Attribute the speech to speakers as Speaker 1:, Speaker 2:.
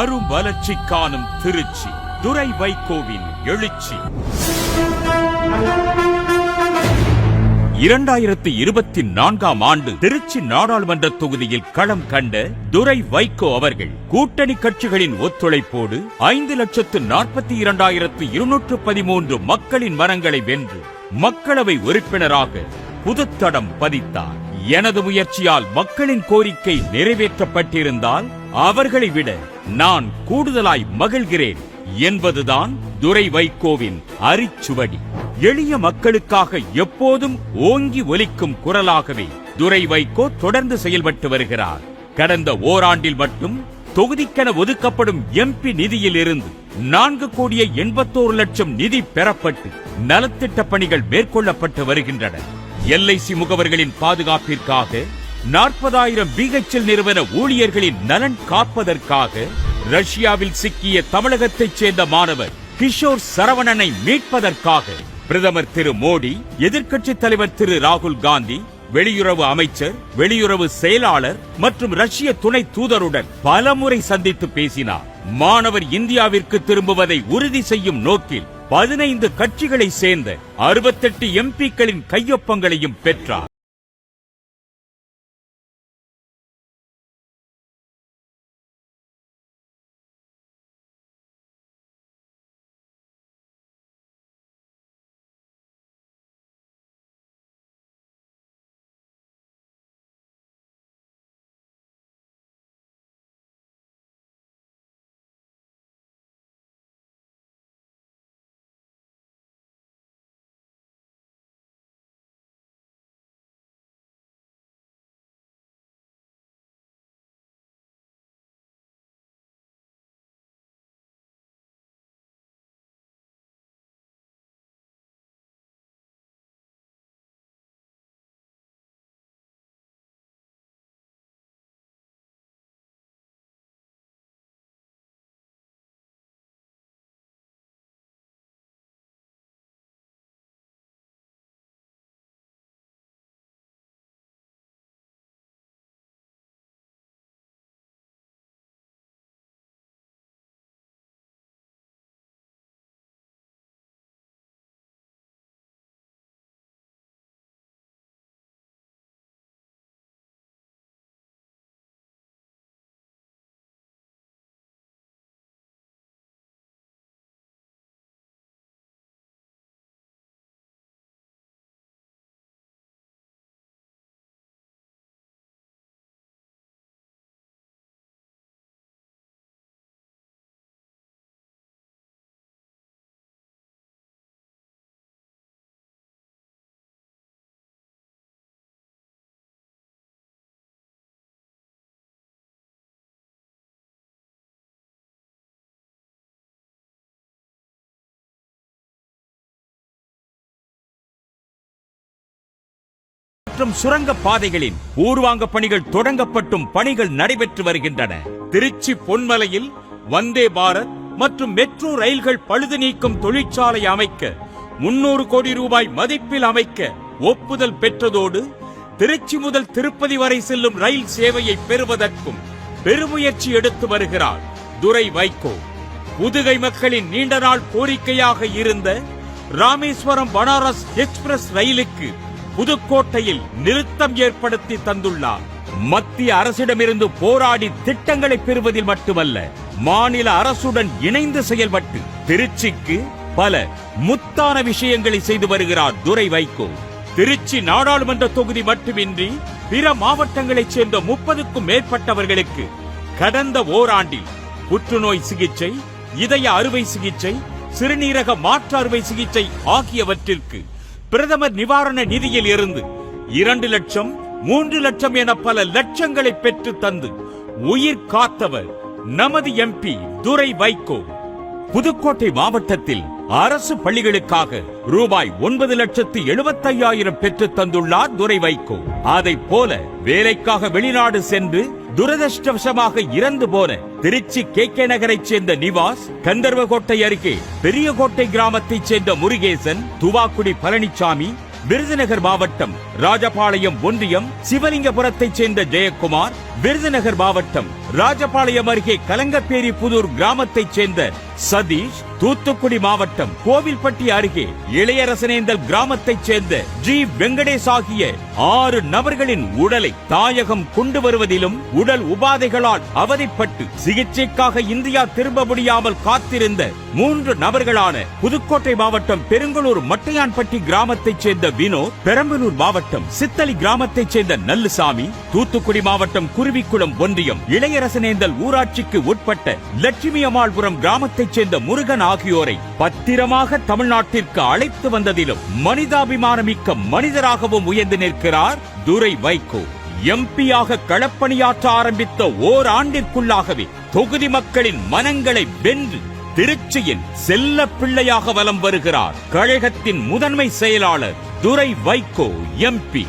Speaker 1: அரும் வளர்ச்சி காணும் திருச்சி துரை வைகோவின் எழுச்சி. இரண்டாயிரத்தி இருபத்தி நான்காம் ஆண்டு திருச்சி நாடாளுமன்ற தொகுதியில் களம் கண்ட துரை வைகோ அவர்கள் கூட்டணி கட்சிகளின் ஒத்துழைப்போடு ஐந்து லட்சத்து நாற்பத்தி இரண்டாயிரத்து இருநூற்று பதிமூன்று மக்களின் மரங்களை வென்று மக்களவை உறுப்பினராக புதுத்தடம் பதித்தார். எனது முயற்சியால் மக்களின் கோரிக்கை நிறைவேற்றப்பட்டிருந்தால் அவர்களை விட நான் கூடுதலாய் மகிழ்கிறேன் என்பதுதான் துரை வைகோவின் அரிச்சுவடி. எளிய மக்களுக்காக எப்போதும் ஓங்கி ஒலிக்கும் குரலாகவே துரை வைகோ தொடர்ந்து செயல்பட்டு வருகிறார். கடந்த ஓராண்டில் மட்டும் தொகுதிக்கென ஒதுக்கப்படும் எம்பி நிதியில் இருந்து நான்கு கோடியே எண்பத்தோரு லட்சம் நிதி பெறப்பட்டு நலத்திட்ட பணிகள் மேற்கொள்ளப்பட்டு வருகின்றன. எல்ஐசி முகவர்களின் பாதுகாப்பிற்காக நாற்பதாயிரம் பிஹெச்எல் நிறுவன ஊழியர்களின் நலன் காப்பதற்காக ரஷ்யாவில் சிக்கிய தமிழகத்தைச் சேர்ந்த மாணவர் கிஷோர் சரவணனை மீட்பதற்காக பிரதமர் திரு மோடி எதிர்க்கட்சித் தலைவர் திரு ராகுல் காந்தி வெளியுறவு அமைச்சர் வெளியுறவு செயலாளர் மற்றும் ரஷ்ய துணை தூதருடன் பலமுறை சந்தித்து பேசினார். மாணவர் இந்தியாவிற்கு திரும்புவதை உறுதி செய்யும் நோக்கில் பதினைந்து கட்சிகளை சேர்ந்த அறுபத்தெட்டு எம்பிக்களின் கையொப்பங்களையும் பெற்றார். மற்றும் சுரங்க பாதைகளின் பூர்வாங்க பணிகள் தொடங்கப்பட்டும் பணிகள் நடைபெற்று வருகின்றன. திருச்சி பொன்மலையில் வந்தே பாரத் மற்றும் மெட்ரோ ரயில்கள் பழுது நீக்கும் தொழிற்சாலை அமைக்க முன்னூறு கோடி ரூபாய் மதிப்பில் அமைக்க ஒப்புதல் பெற்றதோடு திருச்சி முதல் திருப்பதி வரை செல்லும் ரயில் சேவையை பெறுவதற்கும் பெருமுயற்சி எடுத்து வருகிறார் துரை வைகோ. புதுகை மக்களின் நீண்ட நாள் கோரிக்கையாக இருந்த ராமேஸ்வரம் பனாரஸ் எக்ஸ்பிரஸ் ரயிலுக்கு புதுக்கோட்டையில் நிறுத்தம் ஏற்படுத்தி தந்துள்ளார். மத்திய அரசிடமிருந்து போராடி திட்டங்களை பெறுவதில் மட்டுமல்ல மாநில அரசுடன் இணைந்து செயல்பட்டு திருச்சிக்கு பல முத்தான விஷயங்களை செய்து வருகிறார் துரை வைகோ. திருச்சி நாடாளுமன்ற தொகுதி மட்டுமின்றி பிற மாவட்டங்களைச் சேர்ந்த முப்பதுக்கும் மேற்பட்டவர்களுக்கு கடந்த ஓராண்டில் புற்றுநோய் சிகிச்சை இதய அறுவை சிகிச்சை சிறுநீரக மாற்று அறுவை சிகிச்சை ஆகியவற்றிற்கு பிரதமர் நிவாரண நிதியில் இருந்து இரண்டு லட்சம் மூன்று லட்சம் என பல லட்சங்களை பெற்று தந்து உயிர் காத்தவர் நமது எம்பி துரை வைகோ. புதுக்கோட்டை மாவட்டத்தில் அரசு பள்ளிகளுக்காக ரூபாய் ஒன்பது லட்சத்து எழுபத்தையாயிரம் பெற்று தந்துள்ளார் துரை வைகோ. அதை போல வேலைக்காக வெளிநாடு சென்று துரதிருஷ்டவசமாக இறந்து போன திருச்சி கே கே நகரைச் சேர்ந்த நிவாஸ் கந்தர்வகோட்டை அருகே பெரியகோட்டை கிராமத்தைச் சேர்ந்த முருகேசன் துவாக்குடி பழனிசாமி விருதுநகர் மாவட்டம் ராஜபாளையம் ஒன்றியம் சிவலிங்கபுரத்தைச் சேர்ந்த ஜெயக்குமார் விருதுநகர் மாவட்டம் ராஜபாளையம் அருகே கலங்கப்பேரி புதூர் கிராமத்தைச் சேர்ந்த சதீஷ் தூத்துக்குடி மாவட்டம் கோவில்பட்டி அருகே இளையரசனேந்தல் கிராமத்தைச் சேர்ந்த ஜி. வெங்கடேஷ் ஆகிய ஆறு நபர்களின் உடலை தாயகம் கொண்டு வருவதிலும் உடல் உபாதைகளால் அவதிப்பட்டு சிகிச்சைக்காக இந்தியா திரும்ப முடியாமல் காத்திருந்த மூன்று நபர்களான புதுக்கோட்டை மாவட்டம் பெருங்கலூர் மட்டையான்பட்டி கிராமத்தைச் சேர்ந்த வினோத் பெரம்பலூர் மாவட்டம் சித்தலி கிராமத்தைச் சேர்ந்த நல்லுசாமி தூத்துக்குடி மாவட்டம் குருவிக்குளம் ஒன்றியம் இளையரசனேந்தல் ஊராட்சிக்கு உட்பட்ட லட்சுமி அம்மாள்புரம் நாட்டைச் சேர்ந்த முருகன் ஆகியோரை பத்திரமாக தமிழ்நாட்டிற்கு அழைத்து வந்ததிலும் மனிதாபிமானமிக்க மனிதராகவும் உயர்ந்து நிற்கிறார் துரை வைகோ. எம்பியாக களப்பணியாற்ற ஆரம்பித்த ஓர் ஆண்டிற்குள்ளாகவே தொகுதி மக்களின் மனங்களை வென்று திருச்சியின் செல்ல பிள்ளையாக வலம் வருகிறார். கழகத்தின் முதன்மை செயலாளர் துரை வைகோ எம்பி.